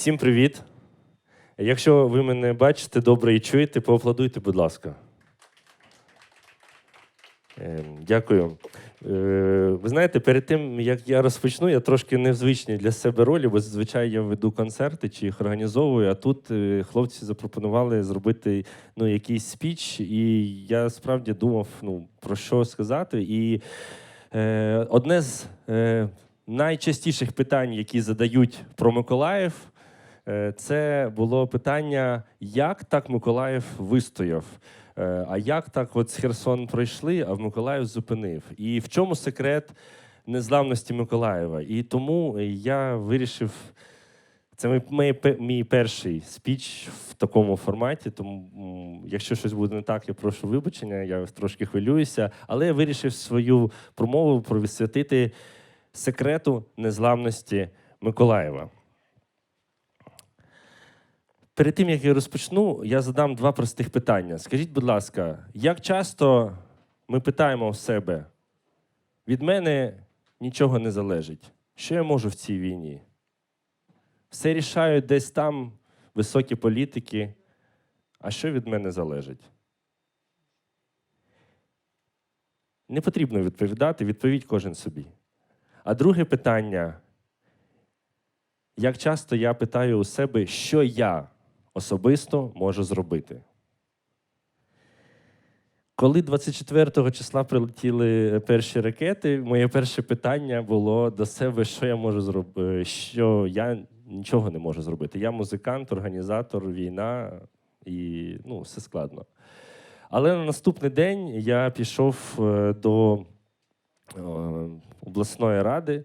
Всім привіт. Якщо ви мене бачите добре і чуєте, поаплодуйте, будь ласка. Е, Дякую. Е, Ви знаєте, перед тим, як я розпочну, я трошки незвичний для себе ролі, бо зазвичай я веду концерти чи їх організовую, а тут е, хлопці запропонували зробити ну, якийсь спіч, і я справді думав, ну, про що сказати. І е, одне з е, найчастіших питань, які задають про Миколаїв, це було питання, як так Миколаїв вистояв. Е, А як так от з Херсон пройшли, а в Миколаїв зупинив? І в чому секрет незламності Миколаєва? І тому я вирішив. Це мій, мій, перший спіч в такому форматі. Тому, якщо щось буде не так, я прошу вибачення, я трошки хвилююся. Але я вирішив свою промову присвятити секрету незламності Миколаєва. Перед тим, як я розпочну, я задам два простих питання. Скажіть, будь ласка, як часто ми питаємо в себе, від мене нічого не залежить. Що я можу в цій війні? Все рішають десь там високі політики. А що від мене залежить? Не потрібно відповідати, відповідь кожен собі. А друге питання: як часто я питаю у себе, що я особисто можу зробити? Коли 24 числа прилетіли перші ракети, моє перше питання було до себе, що я можу зробити, що я нічого не можу зробити. Я музикант, організатор, війна і ну, все складно. Але на наступний день я пішов е, до е, обласної ради,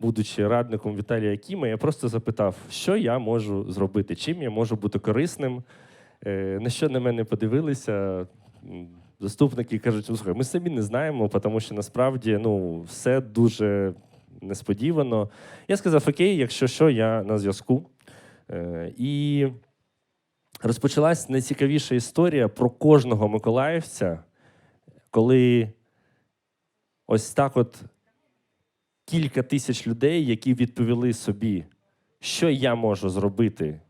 будучи радником Віталія Кіма, я просто запитав, що я можу зробити, чим я можу бути корисним. Е, На що на мене подивилися. Заступники кажуть, «Ну, слухай, ми самі не знаємо, тому що насправді ну, все дуже несподівано. Я сказав: Окей, якщо що, я на зв'язку. Е, І розпочалась найцікавіша історія про кожного миколаївця, коли ось так от кілька тисяч людей, які відповіли собі, що я можу зробити,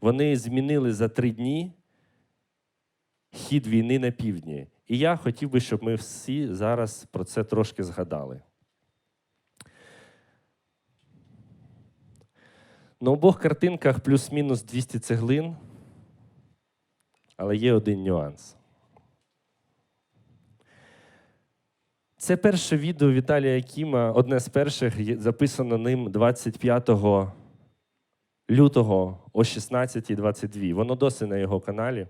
вони змінили за три дні хід війни на півдні. І я хотів би, щоб ми всі зараз про це трошки згадали. На обох картинках плюс-мінус 200 цеглин, але є один нюанс. Це перше відео Віталія Кіма, одне з перших, є- записано ним 25 лютого о 16.22. Воно досі на його каналі.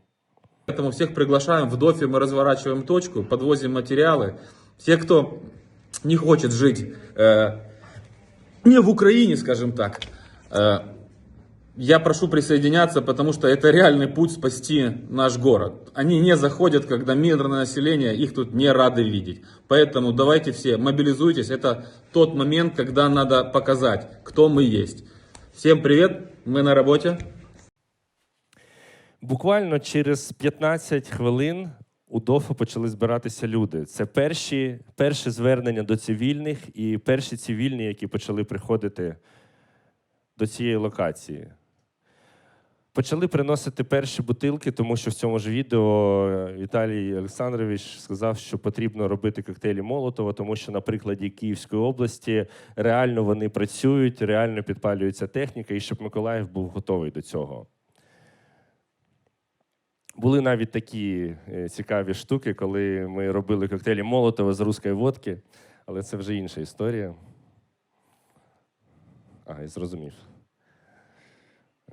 Поэтому всех приглашаем в Дофе, мы разворачиваем точку, подвозим материалы. Все, кто не хочет жить э, не в Украине, скажем так, э, я прошу присоединяться, потому что это реальный путь спасти наш город. Они не заходят, когда мирное население их тут не рады видеть. Поэтому давайте все мобилизуйтесь. Это тот момент, когда надо показать, кто мы есть. Всем привет, мы на работе. Буквально через 15 хвилин у ДОФа почали збиратися люди. Це перші, перше звернення до цивільних і перші цивільні, які почали приходити до цієї локації. Почали приносити перші бутилки, тому що в цьому ж відео е, Віталій Олександрович сказав, що потрібно робити коктейлі Молотова, тому що на прикладі Київської області реально вони працюють, реально підпалюється техніка, і щоб Миколаїв був готовий до цього. Були навіть такі е, цікаві штуки, коли ми робили коктейлі Молотова з руської водки, але це вже інша історія. А, я зрозумів.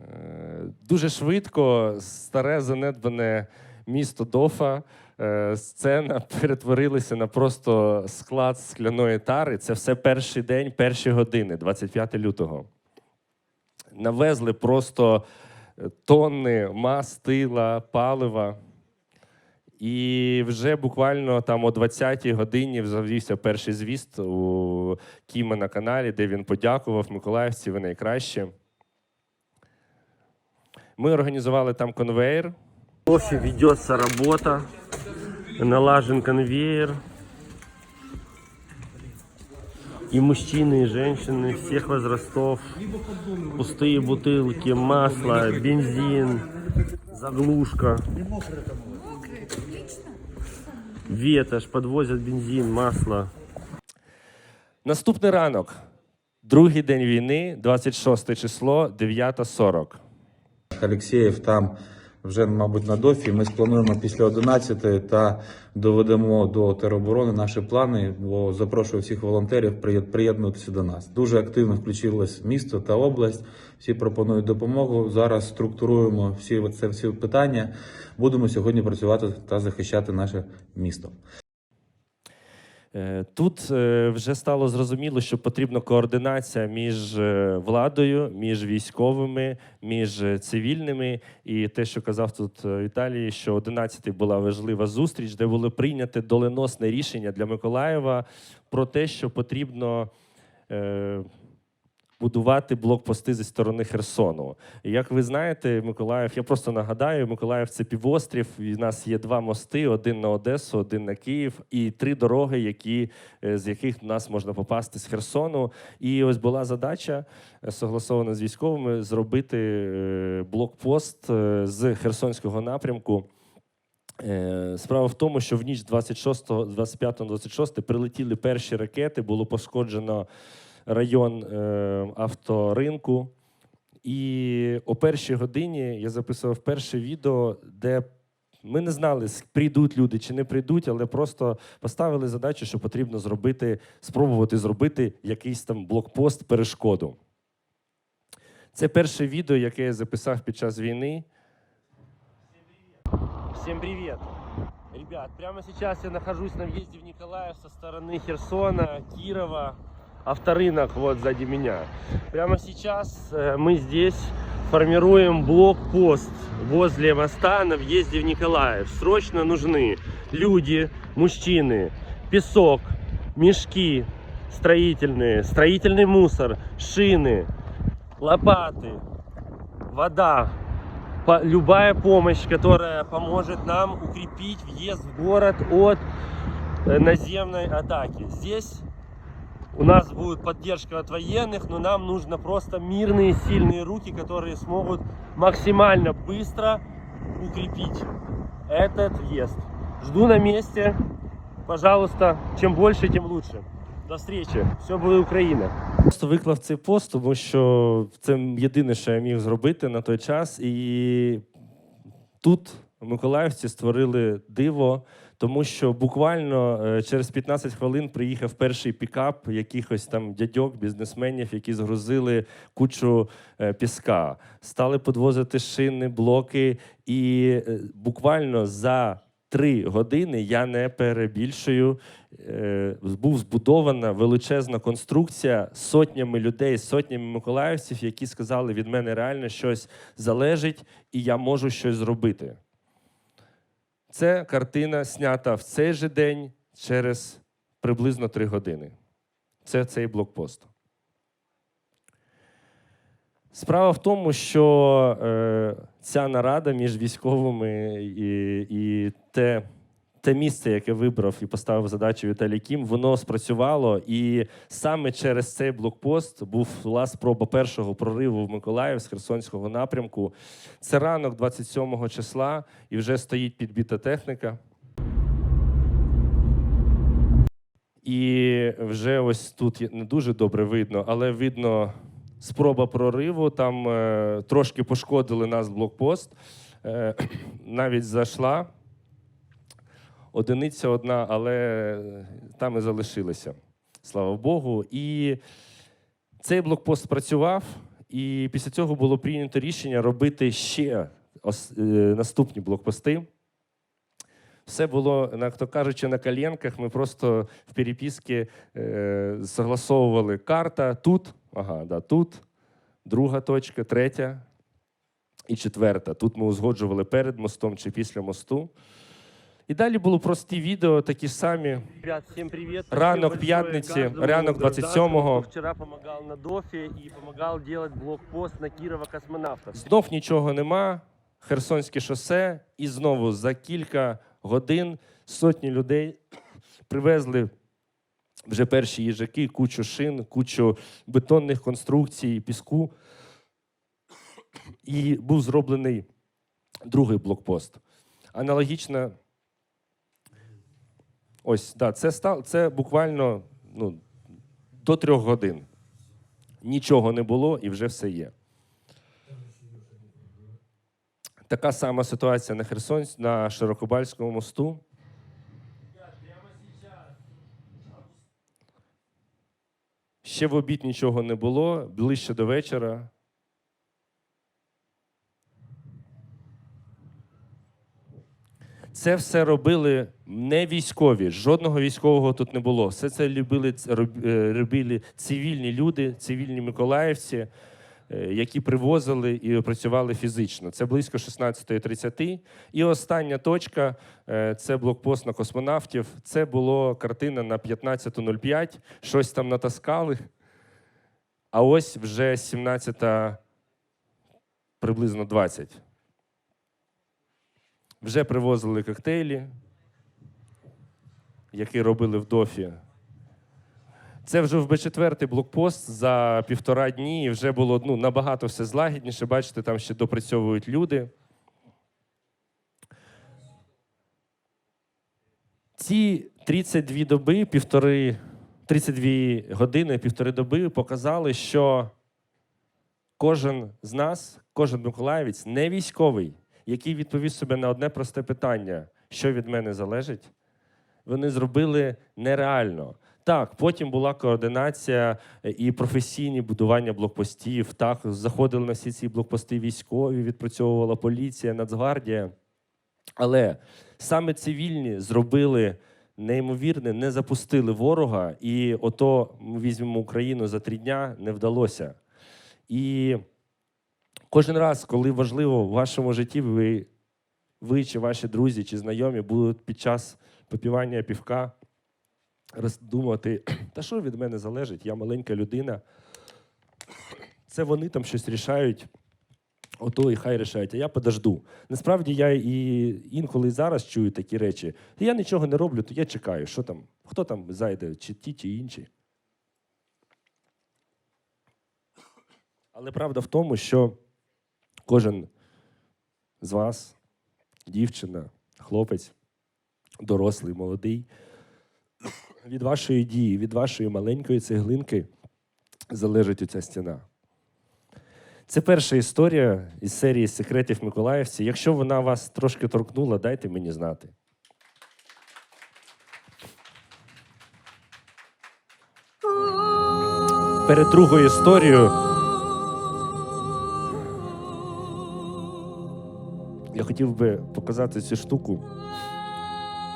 Е, Дуже швидко старе занедбане місто Дофа, е, сцена перетворилася на просто склад скляної тари. Це все перший день, перші години, 25 лютого. Навезли просто е, тонни мастила, палива. І вже буквально там о 20-й годині завівся перший звіст у Кіма на каналі, де він подякував Миколаївці, ви найкраще. Мы организовали там конвейер. Кофе ведется работа, налажен конвейер. И мужчины, и женщины всех возрастов. Пустые бутылки, масло, бензин, заглушка. Ветошь, подвозят бензин, масло. Наступний ранок, другий день війни, 26 число, 9.40. Алексєєв там вже, мабуть, на дофі. Ми сплануємо після 11 та доведемо до тероборони наші плани. Бо запрошую всіх волонтерів приєд- приєднуватися до нас. Дуже активно включилось місто та область. Всі пропонують допомогу. Зараз структуруємо всі це всі питання. Будемо сьогодні працювати та захищати наше місто. Е, Тут е, вже стало зрозуміло, що потрібна координація між е, владою, між військовими, між цивільними. І те, що казав тут Віталій, що 11-й була важлива зустріч, де було прийнято доленосне рішення для Миколаєва про те, що потрібно. Будувати блокпости зі сторони Херсону. Як ви знаєте, Миколаїв, я просто нагадаю, Миколаїв це півострів. В нас є два мости: один на Одесу, один на Київ, і три дороги, які, е, з яких нас можна попасти з Херсону. І ось була задача, е, согласована з військовими, зробити е, блокпост з Херсонського напрямку. Справа в тому, що в ніч 26, 25 26 прилетіли перші ракети, було пошкоджено район е, авторинку. І о першій годині я записував перше відео, де ми не знали, прийдуть люди чи не прийдуть, але просто поставили задачу, що потрібно зробити, спробувати зробити якийсь там блокпост, перешкоду. Це перше відео, яке я записав під час війни. Всем привет! Ребят, прямо сейчас я нахожусь на въезде в Николаев со стороны Херсона, Кирова, авторынок вот сзади меня. Прямо сейчас э, мы здесь формируем блокпост возле моста на въезде в Николаев. Срочно нужны люди, мужчины, песок, мешки строительные, строительный мусор, шины, лопаты, вода, любая помощь, которая поможет нам укрепить въезд в город от э, наземной атаки. Здесь у нас будет поддержка от военных, но нам нужно просто мирные, сильные руки, которые смогут максимально быстро укрепить этот въезд. Жду на месте. Пожалуйста, чем больше, тем лучше. До встречи. Все буде Україна. Просто виклав цей пост, тому що це єдине, що я міг зробити на той час. І тут миколаївці створили диво, тому що буквально е, через 15 хвилин приїхав перший пікап якихось там дядьок, бізнесменів, які згрузили кучу е, піска, стали підвозити шини, блоки, і е, буквально за три години я не перебільшую. Був збудована величезна конструкція сотнями людей, сотнями миколаївців, які сказали, від мене реально щось залежить, і я можу щось зробити. Це картина знята в цей же день через приблизно три години. Це цей блокпост. Справа в тому, що е, ця нарада між військовими і, і те, те місце, яке вибрав і поставив задачу Віталій Кім, воно спрацювало. І саме через цей блокпост була спроба першого прориву в Миколаїв з Херсонського напрямку. Це ранок 27 числа, і вже стоїть підбита техніка. І вже ось тут не дуже добре видно, але видно спроба прориву. Там е, трошки пошкодили нас блокпост. Е, навіть зайшла одиниця одна, але там і залишилися. Слава Богу. І цей блокпост працював, і після цього було прийнято рішення робити ще е, наступні блокпости. Все було, як то кажучи, на коленках. Ми просто в переписці е, согласовували карта тут, ага, да, тут, друга точка, третя і четверта. Тут ми узгоджували перед мостом чи після мосту. І далі було прості відео, такі ж самі. Ребят, всем привет. Ранок п'ятниці, ранок 27-го. кто вчера помогал на ДОФе и помогал делать блокпост на Кирова космонавтов. Знов нічого нема. Херсонське шосе, і знову за кілька годин сотні людей привезли вже перші їжаки, кучу шин, кучу бетонних конструкцій, піску. І був зроблений другий блокпост. Аналогічно. Ось, да, це, став, це буквально ну, до трьох годин. Нічого не було і вже все є. Така сама ситуація на Херсон, на Широкобальському мосту. Ще в обід нічого не було, ближче до вечора. Це все робили не військові, жодного військового тут не було. Все це любили, е, робили цивільні люди, цивільні миколаївці, е, які привозили і працювали фізично. Це близько 16.30. І остання точка е, це блокпост на космонавтів. Це була картина на 15.05. Щось там натаскали. А ось вже 17 приблизно 20. Вже привозили коктейлі, які робили в Дофі. Це вже в Б4 блокпост за півтора дні, і вже було ну, набагато все злагідніше. Бачите, там ще допрацьовують люди. Ці 32 доби, півтори, 32 години, півтори доби показали, що кожен з нас, кожен миколаївець не військовий, який відповів собі на одне просте питання: що від мене залежить, вони зробили нереально. Так, потім була координація е, і професійні будування блокпостів. Так, заходили на всі ці блокпости військові, відпрацьовувала поліція, Нацгвардія. Але саме цивільні зробили неймовірне, не запустили ворога, і ото ми візьмемо Україну за три дня не вдалося. І кожен раз, коли важливо в вашому житті, ви, ви чи ваші друзі, чи знайомі будуть під час попівання півка роздумувати, та що від мене залежить, я маленька людина. Це вони там щось рішають. Ото і хай рішають, а я подожду. Насправді я і інколи і зараз чую такі речі. Я нічого не роблю, то я чекаю, що там, хто там зайде, чи ті, чи інші. Але правда в тому, що кожен з вас, дівчина, хлопець, дорослий, молодий, від вашої дії, від вашої маленької цеглинки залежить оця стіна. Це перша історія із серії секретів Миколаївці. Якщо вона вас трошки торкнула, дайте мені знати. Перед другою історією хотів би показати цю штуку.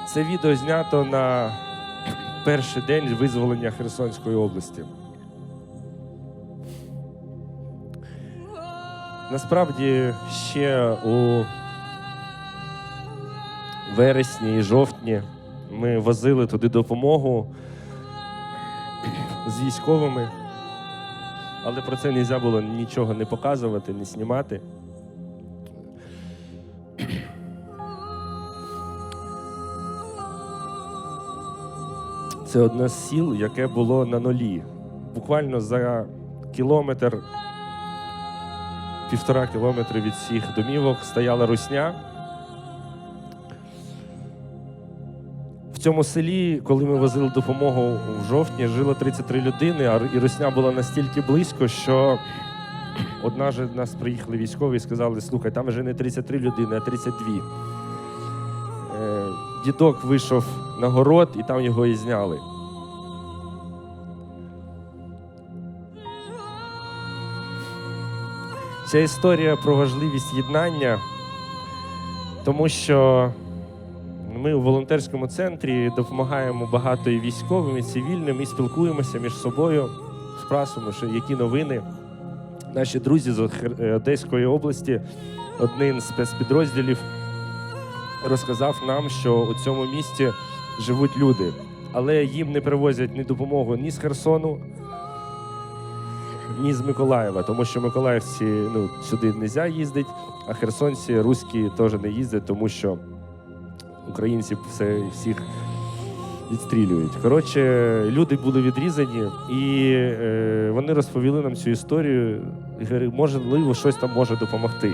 Це відео знято на перший день визволення Херсонської області. Насправді ще у вересні і жовтні ми возили туди допомогу з військовими, але про це не можна було нічого не показувати, не знімати. Це одне з сіл, яке було на нулі. Буквально за кілометр півтора кілометри від всіх домівок стояла русня. В цьому селі, коли ми возили допомогу в жовтні, жило 33 людини, і русня була настільки близько, що одна до нас приїхали військові і сказали: слухай, там вже не 33 людини, а 32. Дідок вийшов на город і там його і зняли. Ця історія про важливість єднання, тому що ми у волонтерському центрі допомагаємо багато і військовим, і цивільним, і спілкуємося між собою, спрашуємо, що які новини. Наші друзі з е, Одеської області, один з спецпідрозділів, розказав нам, що у цьому місті живуть люди, але їм не привозять ні допомогу ні з Херсону, ні з Миколаєва, тому що миколаївці ну, сюди не можна їздити, а херсонці, руські теж не їздять, тому що українці все, всіх відстрілюють. Коротше, люди були відрізані, і е, вони розповіли нам цю історію. І говорили, можливо, щось там може допомогти.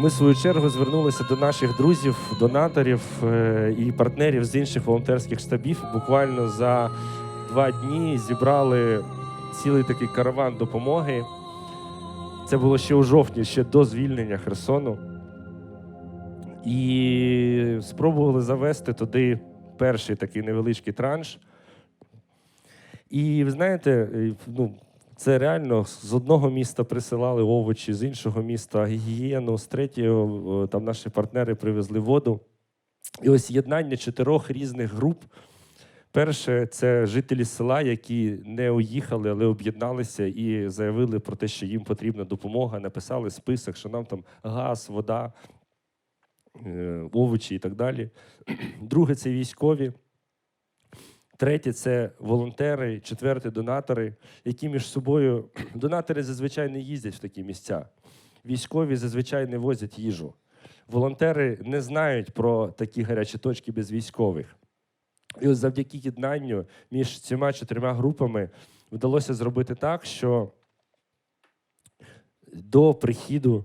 Ми, в свою чергу, звернулися до наших друзів, донаторів е, і партнерів з інших волонтерських штабів. Буквально за два дні зібрали цілий такий караван допомоги. Це було ще у жовтні, ще до звільнення Херсону. І спробували завести туди перший такий невеличкий транш. І ви знаєте, е, ну, це реально з одного міста присилали овочі, з іншого міста гігієну, з третього е, там наші партнери привезли воду. І ось єднання чотирьох різних груп. Перше, це жителі села, які не уїхали, але об'єдналися і заявили про те, що їм потрібна допомога. Написали список, що нам там газ, вода, е, овочі і так далі. Друге це військові. Третє це волонтери, четверте донатори, які між собою донатори зазвичай не їздять в такі місця. Військові зазвичай не возять їжу. Волонтери не знають про такі гарячі точки без військових. І ось завдяки єднанню між цими чотирма групами вдалося зробити так, що до прихіду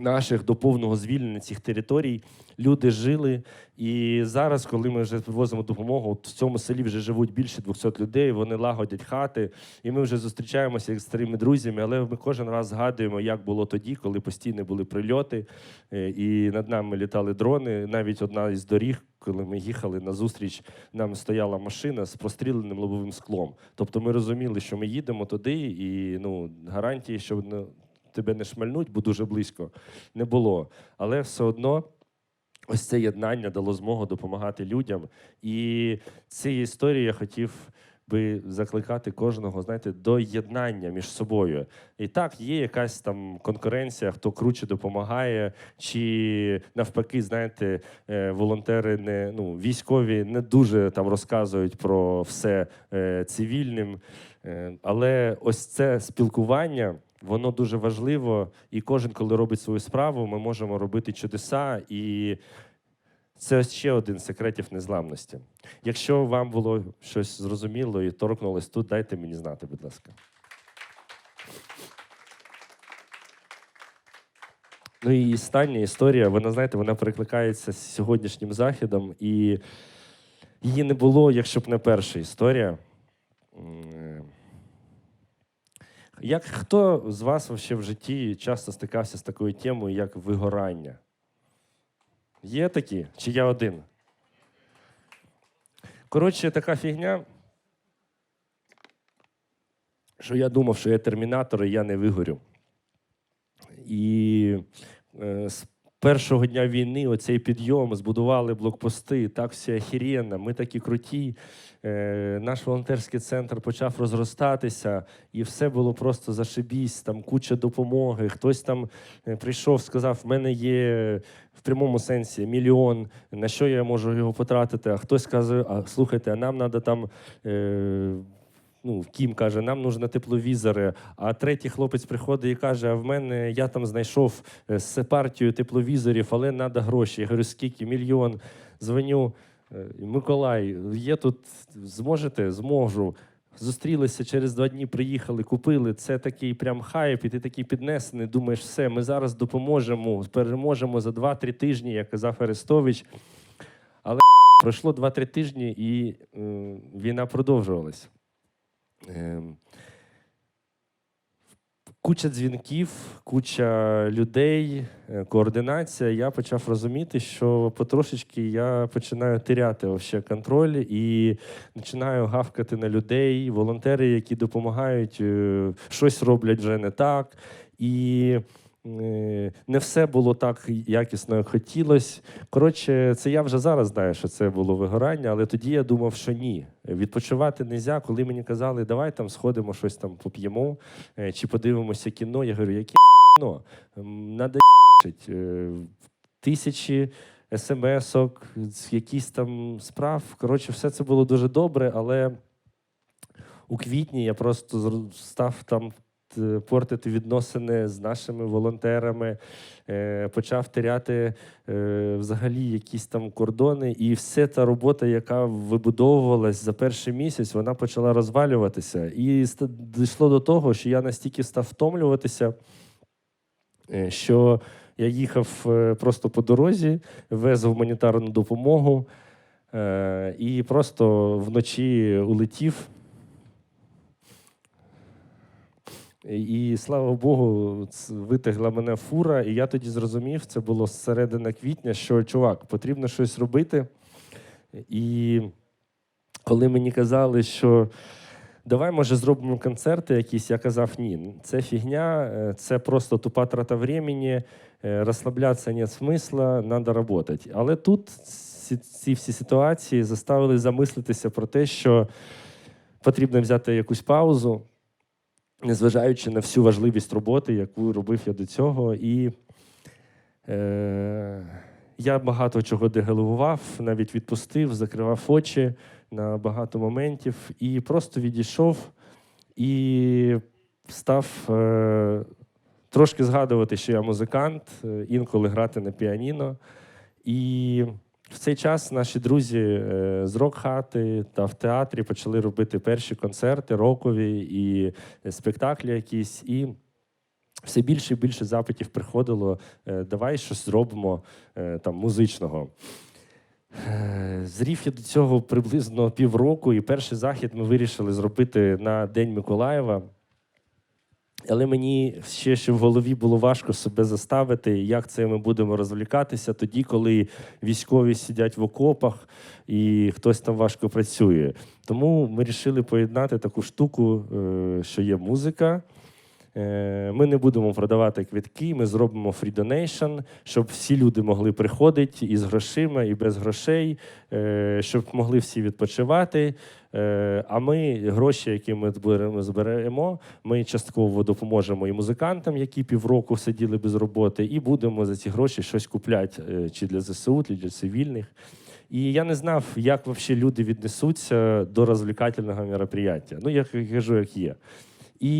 наших до повного звільнення цих територій люди жили. І зараз, коли ми вже привозимо допомогу, от в цьому селі вже живуть більше 200 людей, вони лагодять хати, і ми вже зустрічаємося як старими друзями, але ми кожен раз згадуємо, як було тоді, коли постійно були прильоти, е, і над нами літали дрони. Навіть одна із доріг, коли ми їхали на зустріч, нам стояла машина з простріленим лобовим склом. Тобто ми розуміли, що ми їдемо туди, і ну, гарантії, що ну, тебе не шмальнуть, бо дуже близько, не було. Але все одно. Ось це єднання дало змогу допомагати людям. І цією історією я хотів би закликати кожного, знаєте, до єднання між собою. І так, є якась там конкуренція, хто круче допомагає, чи навпаки, знаєте, е, волонтери не ну, військові не дуже там розказують про все е, цивільним. Е, Але ось це спілкування. Воно дуже важливо, і кожен, коли робить свою справу, ми можемо робити чудеса, і це ще один з секретів незламності. Якщо вам було щось зрозуміло і торкнулось тут, дайте мені знати, будь ласка. Ну і остання історія, вона, знаєте, вона перекликається з сьогоднішнім західом, і її не було, якщо б не перша історія. Як хто з вас вообще в житті часто стикався з такою темою, як вигорання? Є такі? Чи я один? Коротше, така фігня, що я думав, що я термінатор, і я не вигорю. І е, першого дня війни оцей підйом збудували блокпости, так все охеренно, ми такі круті. Е, наш волонтерський центр почав розростатися, і все було просто зашибісь, там куча допомоги. Хтось там е, прийшов, сказав: в мене є в прямому сенсі мільйон, на що я можу його потратити? А хтось каже, а слухайте, а нам треба там. Е, Ну, Кім каже, нам нужно тепловізори. А третій хлопець приходить і каже: А в мене я там знайшов е, партію тепловізорів, але треба гроші. Я говорю, скільки? Мільйон. Дзвоню. е, Миколай, є тут, зможете? Зможу. Зустрілися через два дні, приїхали, купили. Це такий прям хайп, і ти такий піднесений. Думаєш, все, ми зараз допоможемо, переможемо за 2-3 тижні, як казав Арестович. Але пройшло 2-3 тижні, і е, війна продовжувалась. Ем, Куча дзвінків, куча людей, е, координація. Я почав розуміти, що потрошечки я починаю теряти вообще контроль і починаю гавкати на людей, волонтери, які допомагають, е, щось роблять вже не так. І не все було так якісно, як хотілося. Коротше, це я вже зараз знаю, що це було вигорання, але тоді я думав, що ні. Відпочивати не можна. Коли мені казали, давай там сходимо, щось там поп'ємо е, чи подивимося кіно. Я говорю, яке кіно? Надо. Е, тисячі смс-ок, якісь там справ. Коротше, все це було дуже добре, але у квітні я просто став там е, портити відносини з нашими волонтерами, е, почав теряти е, взагалі якісь там кордони. І вся та робота, яка вибудовувалась за перший місяць, вона почала розвалюватися. І дійшло до того, що я настільки став втомлюватися, е, що я їхав е, просто по дорозі, вез гуманітарну допомогу е, і просто вночі улетів. І слава Богу, витягла мене фура, і я тоді зрозумів, це було середина квітня, що чувак, потрібно щось робити. І коли мені казали, що давай, може, зробимо концерти якісь, я казав, ні, це фігня, е, це просто тупа трата времени, е, розслаблятися нет смисла, треба працювати. Але тут ці всі ситуації заставили замислитися про те, що потрібно взяти якусь паузу, незважаючи на всю важливість роботи, яку робив я до цього. І е, я багато чого дегалував, навіть відпустив, закривав очі на багато моментів і просто відійшов і став е, трошки згадувати, що я музикант, е, інколи грати на піаніно. І в цей час наші друзі е, з рок-хати та в театрі почали робити перші концерти рокові і спектаклі якісь. І все більше і більше запитів приходило: е, давай щось зробимо е, там музичного. Е, Зрів я до цього приблизно півроку, і перший захід ми вирішили зробити на День Миколаєва. Але мені ще ще в голові було важко себе заставити, як це ми будемо розвлікатися тоді, коли військові сидять в окопах і хтось там важко працює. Тому ми вирішили поєднати таку штуку, е, що є музика. Е, Ми не будемо продавати квитки, ми зробимо donation, щоб всі люди могли приходити і з грошима, і без грошей, е, щоб могли всі відпочивати. Е, А ми гроші, які ми зберемо, ми частково допоможемо і музикантам, які півроку сиділи без роботи, і будемо за ці гроші щось купляти е, чи для ЗСУ, чи для цивільних. І я не знав, як взагалі люди віднесуться до розвлекательного мероприятия. Ну, я кажу, як є. І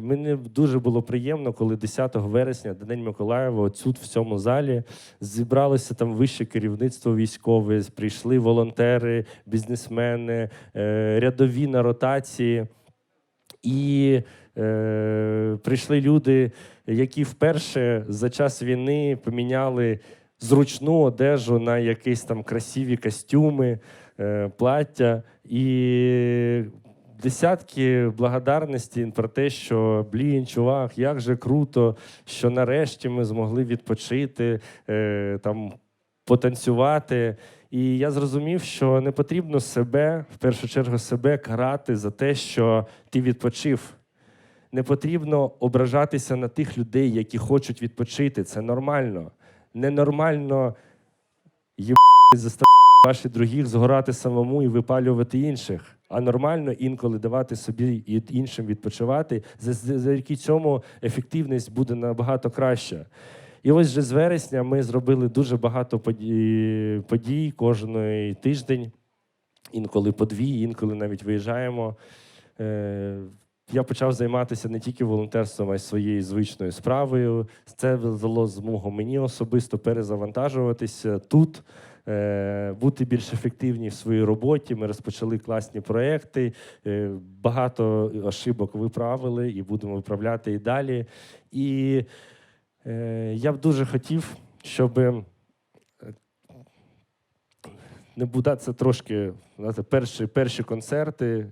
мені дуже було приємно, коли 10 вересня, День Миколаєва, отсюд в цьому залі зібралося там вище керівництво військове, прийшли волонтери, бізнесмени, е, рядові на ротації. І е, прийшли люди, які вперше за час війни поміняли зручну одежу на якісь там красиві костюми, е, плаття. І десятки благодарності про те, що блін, чувак, як же круто, що нарешті ми змогли відпочити, е, там, потанцювати. І я зрозумів, що не потрібно себе, в першу чергу, себе карати за те, що ти відпочив. Не потрібно ображатися на тих людей, які хочуть відпочити. Це нормально. Ненормально їбати заставити ваших других згорати самому і випалювати інших. А нормально інколи давати собі і іншим відпочивати, за- за- завдяки цьому ефективність буде набагато краща. І ось вже з вересня ми зробили дуже багато подій, подій кожний тиждень, інколи по дві, інколи навіть виїжджаємо. Е, я почав займатися не тільки волонтерством, а й своєю звичною справою. Це дало змогу мені особисто перезавантажуватися тут, бути більш ефективні в своїй роботі. Ми розпочали класні проекти. е, Багато ошибок виправили і будемо виправляти і далі. І е, я б дуже хотів, щоб е, не буде це трошки знаєте, перші, перші концерти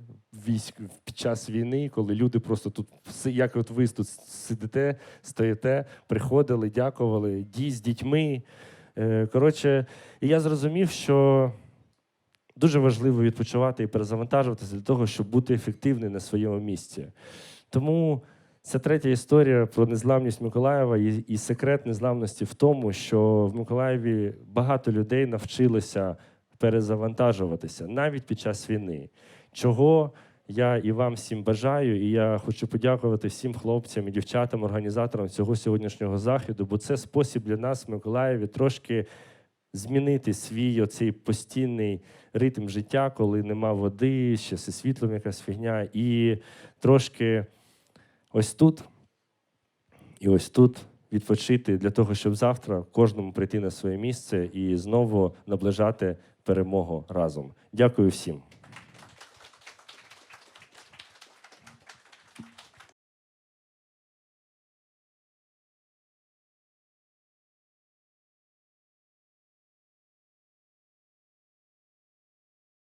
військ під час війни, коли люди просто тут як от ви тут сидите, стоїте, приходили, дякували, ді з дітьми. Е, Коротше, і я зрозумів, що дуже важливо відпочивати і перезавантажуватися для того, щоб бути ефективним на своєму місці. Тому це третя історія про незламність Миколаєва і, і секрет незламності в тому, що в Миколаєві багато людей навчилося перезавантажуватися навіть під час війни. Чого я і вам всім бажаю, і я хочу подякувати всім хлопцям і дівчатам, організаторам цього сьогоднішнього заходу, бо це спосіб для нас в Миколаєві трошки змінити свій оцей постійний ритм життя, коли нема води, ще зі світлом якась фігня, і трошки ось тут і ось тут відпочити для того, щоб завтра кожному прийти на своє місце і знову наближати перемогу разом. Дякую всім.